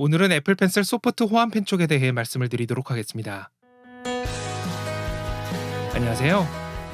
오늘은 애플 펜슬 소프트 호환 펜 쪽에 대해 말씀을 드리도록 하겠습니다. 안녕하세요.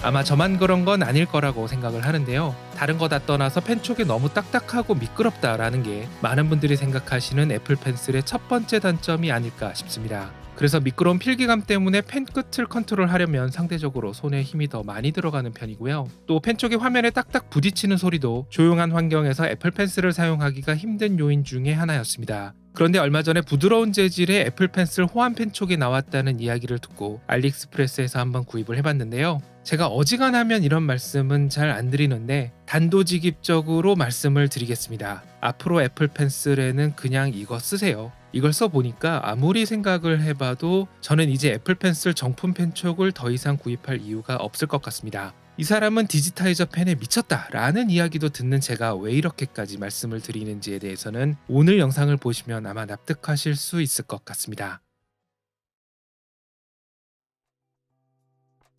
아마 저만 그런 건 아닐 거라고 생각을 하는데요. 다른 거 다 떠나서 펜 촉이 너무 딱딱하고 미끄럽다라는 게 많은 분들이 생각하시는 애플 펜슬의 첫 번째 단점이 아닐까 싶습니다. 그래서 미끄러운 필기감 때문에 펜 끝을 컨트롤하려면 상대적으로 손에 힘이 더 많이 들어가는 편이고요. 또 펜 쪽이 화면에 딱딱 부딪히는 소리도 조용한 환경에서 애플 펜슬을 사용하기가 힘든 요인 중에 하나였습니다. 그런데 얼마 전에 부드러운 재질의 애플 펜슬 호환 펜 촉이 나왔다는 이야기를 듣고 알리익스프레스에서 한번 구입을 해봤는데요. 제가 어지간하면 이런 말씀은 잘 안 드리는데 단도직입적으로 말씀을 드리겠습니다. 앞으로 애플 펜슬에는 그냥 이거 쓰세요. 이걸 써보니까 아무리 생각을 해봐도 저는 이제 애플 펜슬 정품 펜촉을 더 이상 구입할 이유가 없을 것 같습니다. 이 사람은 디지타이저 펜에 미쳤다 라는 이야기도 듣는 제가 왜 이렇게까지 말씀을 드리는지에 대해서는 오늘 영상을 보시면 아마 납득하실 수 있을 것 같습니다.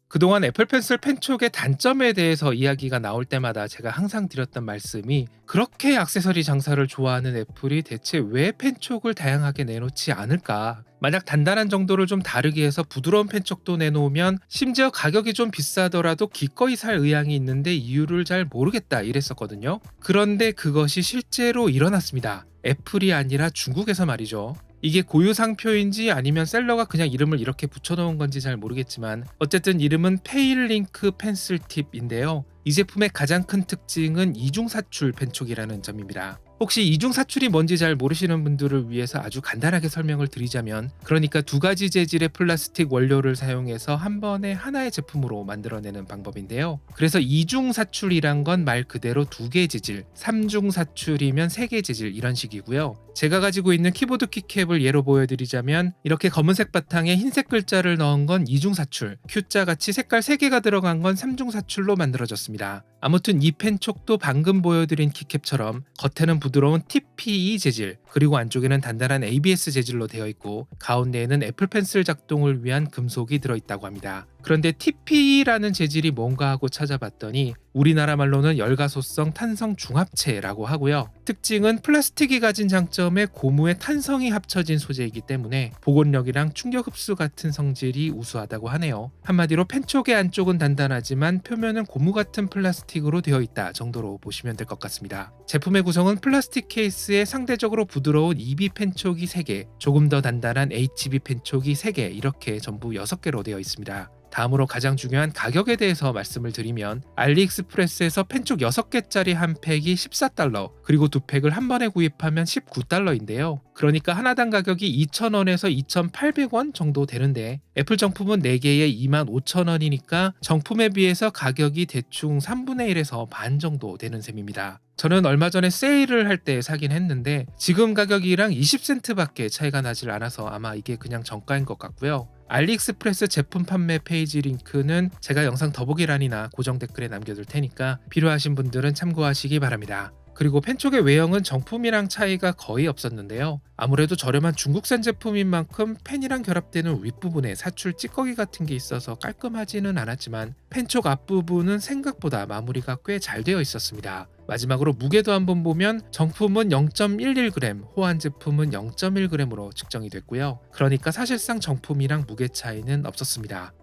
그동안 애플 펜슬 펜촉의 단점에 대해서 이야기가 나올 때마다 제가 항상 드렸던 말씀이 그렇게 액세서리 장사를 좋아하는 애플이 대체 왜 펜촉을 다양하게 내놓지 않을까? 만약 단단한 정도를 좀 다르게 해서 부드러운 펜촉도 내놓으면 심지어 가격이 좀 비싸더라도 기꺼이 살 의향이 있는데 이유를 잘 모르겠다 이랬었거든요. 그런데 그것이 실제로 일어났습니다. 애플이 아니라 중국에서 말이죠. 이게 고유 상표인지 아니면 셀러가 그냥 이름을 이렇게 붙여놓은 건지 잘 모르겠지만 어쨌든 이름은 페일링크 펜슬 팁인데요. 이 제품의 가장 큰 특징은 이중 사출 펜촉이라는 점입니다. 혹시 이중 사출이 뭔지 잘 모르시는 분들을 위해서 아주 간단하게 설명을 드리자면 그러니까 두 가지 재질의 플라스틱 원료를 사용해서 한 번에 하나의 제품으로 만들어내는 방법인데요. 그래서 이중 사출이란 건 말 그대로 두개 재질, 삼중 사출이면 세개 재질 이런 식이고요. 제가 가지고 있는 키보드 키캡을 예로 보여드리자면 이렇게 검은색 바탕에 흰색 글자를 넣은 건 이중 사출, Q자 같이 색깔 3개가 들어간 건 삼중 사출로 만들어졌습니다. 아무튼 이 펜촉도 방금 보여드린 키캡처럼 겉에는 부드러운 TPE 재질, 그리고 안쪽에는 단단한 ABS 재질로 되어 있고 가운데에는 애플 펜슬 작동을 위한 금속이 들어 있다고 합니다. 그런데 TPE라는 재질이 뭔가 하고 찾아봤더니 우리나라 말로는 열가소성 탄성 중합체라고 하고요. 특징은 플라스틱이 가진 장점에 고무의 탄성이 합쳐진 소재이기 때문에 보건력이랑 충격 흡수 같은 성질이 우수하다고 하네요. 한마디로 펜촉의 안쪽은 단단하지만 표면은 고무 같은 플라스틱으로 되어 있다 정도로 보시면 될 것 같습니다. 제품의 구성은 플라스틱 케이스에 상대적으로 부드러운 EB 펜촉이 3개, 조금 더 단단한 HB 펜촉이 3개 이렇게 전부 6개로 되어 있습니다. 다음으로 가장 중요한 가격에 대해서 말씀을 드리면 알리익스프레스에서 펜촉 6개짜리 한 팩이 14달러 그리고 두 팩을 한 번에 구입하면 19달러인데요. 그러니까 하나당 가격이 2,000원에서 2,800원 정도 되는데 애플 정품은 4개에 25,000원이니까 정품에 비해서 가격이 대충 3분의 1에서 반 정도 되는 셈입니다. 저는 얼마 전에 세일을 할 때 사긴 했는데 지금 가격이랑 20센트밖에 차이가 나질 않아서 아마 이게 그냥 정가인 것 같고요. 알리익스프레스 제품 판매 페이지 링크는 제가 영상 더보기란이나 고정 댓글에 남겨둘 테니까 필요하신 분들은 참고하시기 바랍니다. 그리고 펜촉의 외형은 정품이랑 차이가 거의 없었는데요. 아무래도 저렴한 중국산 제품인 만큼 펜이랑 결합되는 윗부분에 사출 찌꺼기 같은 게 있어서 깔끔하지는 않았지만 펜촉 앞부분은 생각보다 마무리가 꽤 잘 되어 있었습니다. 마지막으로 무게도 한번 보면 정품은 0.11g, 호환 제품은 0.1g으로 측정이 됐고요. 그러니까 사실상 정품이랑 무게 차이는 없었습니다.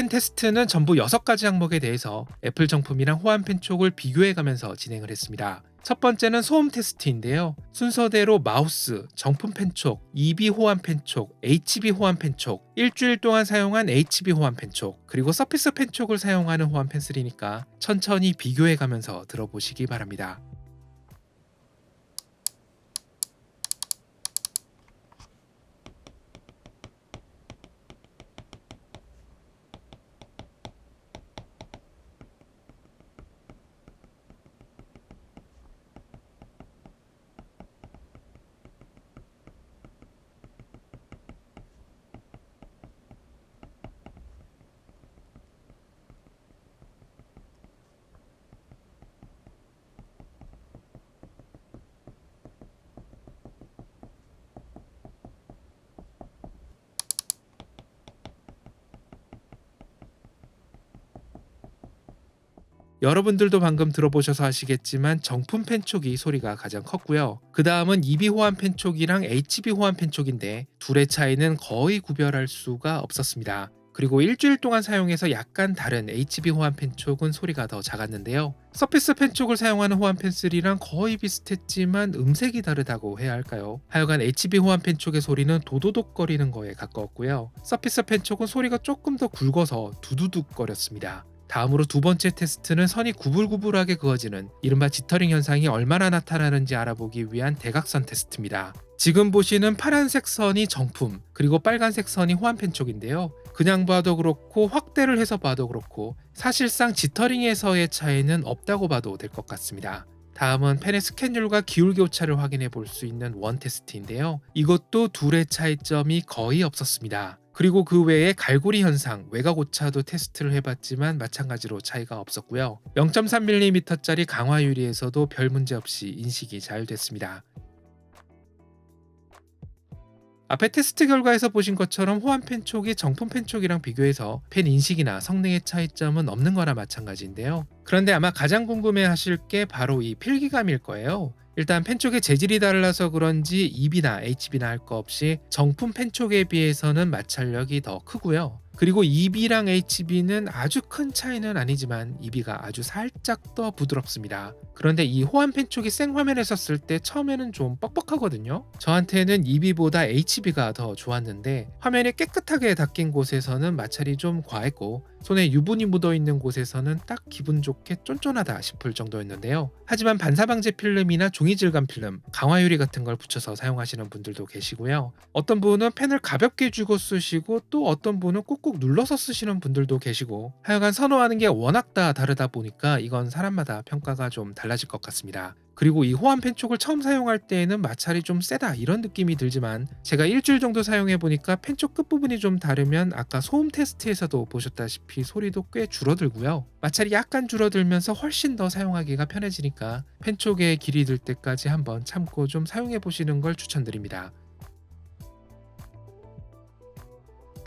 펜 테스트는 전부 6가지 항목에 대해서 애플 정품이랑 호환 펜촉을 비교해가면서 진행을 했습니다. 첫 번째는 소음 테스트인데요. 순서대로 마우스, 정품 펜촉, EB 호환 펜촉, HB 호환 펜촉, 일주일 동안 사용한 HB 호환 펜촉, 그리고 서피스 펜촉을 사용하는 호환 펜슬이니까 천천히 비교해 가면서 들어보시기 바랍니다. 여러분들도 방금 들어보셔서 아시겠지만 정품 펜촉이 소리가 가장 컸고요. 그 다음은 EB 호환 펜촉이랑 HB 호환 펜촉인데 둘의 차이는 거의 구별할 수가 없었습니다. 그리고 일주일 동안 사용해서 약간 다른 HB 호환 펜촉은 소리가 더 작았는데요. 서피스 펜촉을 사용하는 호환 펜슬이랑 거의 비슷했지만 음색이 다르다고 해야 할까요? 하여간 HB 호환 펜촉의 소리는 도도독거리는 거에 가까웠고요. 서피스 펜촉은 소리가 조금 더 굵어서 두두둑거렸습니다. 다음으로 두 번째 테스트는 선이 구불구불하게 그어지는 이른바 지터링 현상이 얼마나 나타나는지 알아보기 위한 대각선 테스트입니다. 지금 보시는 파란색 선이 정품, 그리고 빨간색 선이 호환 펜촉인데요. 그냥 봐도 그렇고 확대를 해서 봐도 그렇고 사실상 지터링에서의 차이는 없다고 봐도 될 것 같습니다. 다음은 펜의 스캔율과 기울기 오차를 확인해 볼 수 있는 원 테스트인데요. 이것도 둘의 차이점이 거의 없었습니다. 그리고 그 외에 갈고리 현상, 외곽 오차도 테스트를 해봤지만 마찬가지로 차이가 없었고요. 0.3mm짜리 강화 유리에서도 별 문제 없이 인식이 잘 됐습니다. 앞에 테스트 결과에서 보신 것처럼 호환 펜촉이 정품 펜촉이랑 비교해서 펜 인식이나 성능의 차이점은 없는 거나 마찬가지인데요. 그런데 아마 가장 궁금해 하실 게 바로 이 필기감일 거예요. 일단 펜촉의 재질이 달라서 그런지 EB나 HB나 할 거 없이 정품 펜촉에 비해서는 마찰력이 더 크고요. 그리고 EB랑 HB는 아주 큰 차이는 아니지만 EB가 아주 살짝 더 부드럽습니다. 그런데 이 호환 펜촉이 생화면에 썼을 때 처음에는 좀 뻑뻑하거든요. 저한테는 EB보다 HB가 더 좋았는데 화면이 깨끗하게 닦인 곳에서는 마찰이 좀 과했고 손에 유분이 묻어 있는 곳에서는 딱 기분 좋게 쫀쫀하다 싶을 정도였는데요. 하지만 반사방제 필름이나 종이 질감 필름, 강화 유리 같은 걸 붙여서 사용하시는 분들도 계시고요. 어떤 분은 펜을 가볍게 쥐고 쓰시고 또 어떤 분은 꾹꾹 눌러서 쓰시는 분들도 계시고 하여간 선호하는 게 워낙 다 다르다 보니까 이건 사람마다 평가가 좀 달라질 것 같습니다. 그리고 이 호환 펜촉을 처음 사용할 때에는 마찰이 좀 세다 이런 느낌이 들지만 제가 일주일 정도 사용해 보니까 펜촉 끝부분이 좀 다르면 아까 소음 테스트에서도 보셨다시피 소리도 꽤 줄어들고요. 마찰이 약간 줄어들면서 훨씬 더 사용하기가 편해지니까 펜촉의 길이 들 때까지 한번 참고 좀 사용해 보시는 걸 추천드립니다.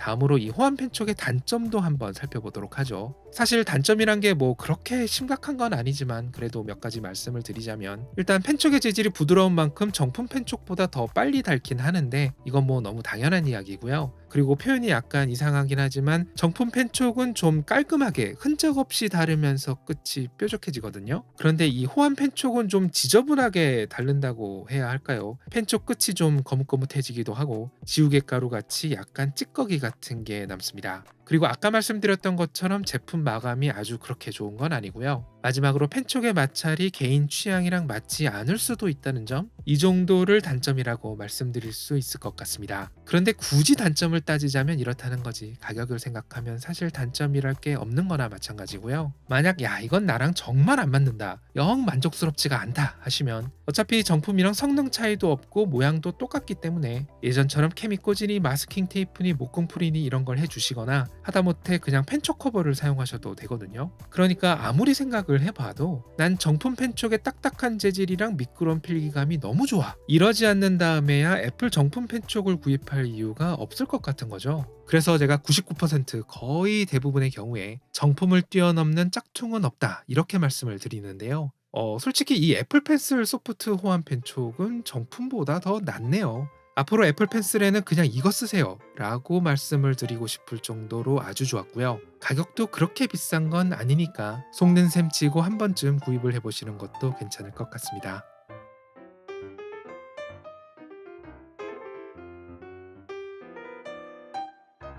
다음으로 이 호환 펜촉의 단점도 한번 살펴보도록 하죠. 사실 단점이란 게 뭐 그렇게 심각한 건 아니지만 그래도 몇 가지 말씀을 드리자면 일단 펜촉의 재질이 부드러운 만큼 정품 펜촉보다 더 빨리 닳긴 하는데 이건 뭐 너무 당연한 이야기고요. 그리고 표현이 약간 이상하긴 하지만 정품 펜촉은 좀 깔끔하게 흔적 없이 다르면서 끝이 뾰족해지거든요. 그런데 이 호환 펜촉은 좀 지저분하게 닳는다고 해야 할까요? 펜촉 끝이 좀 거뭇거뭇해지기도 하고 지우개 가루 같이 약간 찌꺼기 같은 게 남습니다. 그리고 아까 말씀드렸던 것처럼 제품 마감이 아주 그렇게 좋은 건 아니고요. 마지막으로 펜촉의 마찰이 개인 취향이랑 맞지 않을 수도 있다는 점, 이 정도를 단점이라고 말씀드릴 수 있을 것 같습니다. 그런데 굳이 단점을 따지자면 이렇다는 거지. 가격을 생각하면 사실 단점이랄 게 없는 거나 마찬가지고요. 만약 야, 이건 나랑 정말 안 맞는다. 영 만족스럽지가 않다 하시면 어차피 정품이랑 성능 차이도 없고 모양도 똑같기 때문에 예전처럼 케미 꽂이니 마스킹 테이프니 목공 풀이니 이런 걸 해주시거나 하다못해 그냥 펜촉 커버를 사용하셔도 되거든요. 그러니까 아무리 생각을 해봐도 난 정품 펜촉의 딱딱한 재질이랑 미끄러운 필기감이 너무 좋아. 이러지 않는 다음에야 애플 정품 펜촉을 구입할 이유가 없을 것 같은 거죠. 그래서 제가 99% 거의 대부분의 경우에 정품을 뛰어넘는 짝퉁은 없다 이렇게 말씀을 드리는데요. 어, 솔직히 이 애플 펜슬 소프트 호환 펜촉은 정품보다 더 낫네요. 앞으로 애플 펜슬에는 그냥 이거 쓰세요 라고 말씀을 드리고 싶을 정도로 아주 좋았고요. 가격도 그렇게 비싼 건 아니니까 속는 셈 치고 한 번쯤 구입을 해보시는 것도 괜찮을 것 같습니다.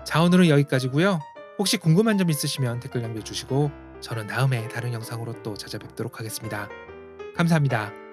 자 오늘은 여기까지고요. 혹시 궁금한 점 있으시면 댓글 남겨주시고 저는 다음에 다른 영상으로 또 찾아뵙도록 하겠습니다. 감사합니다.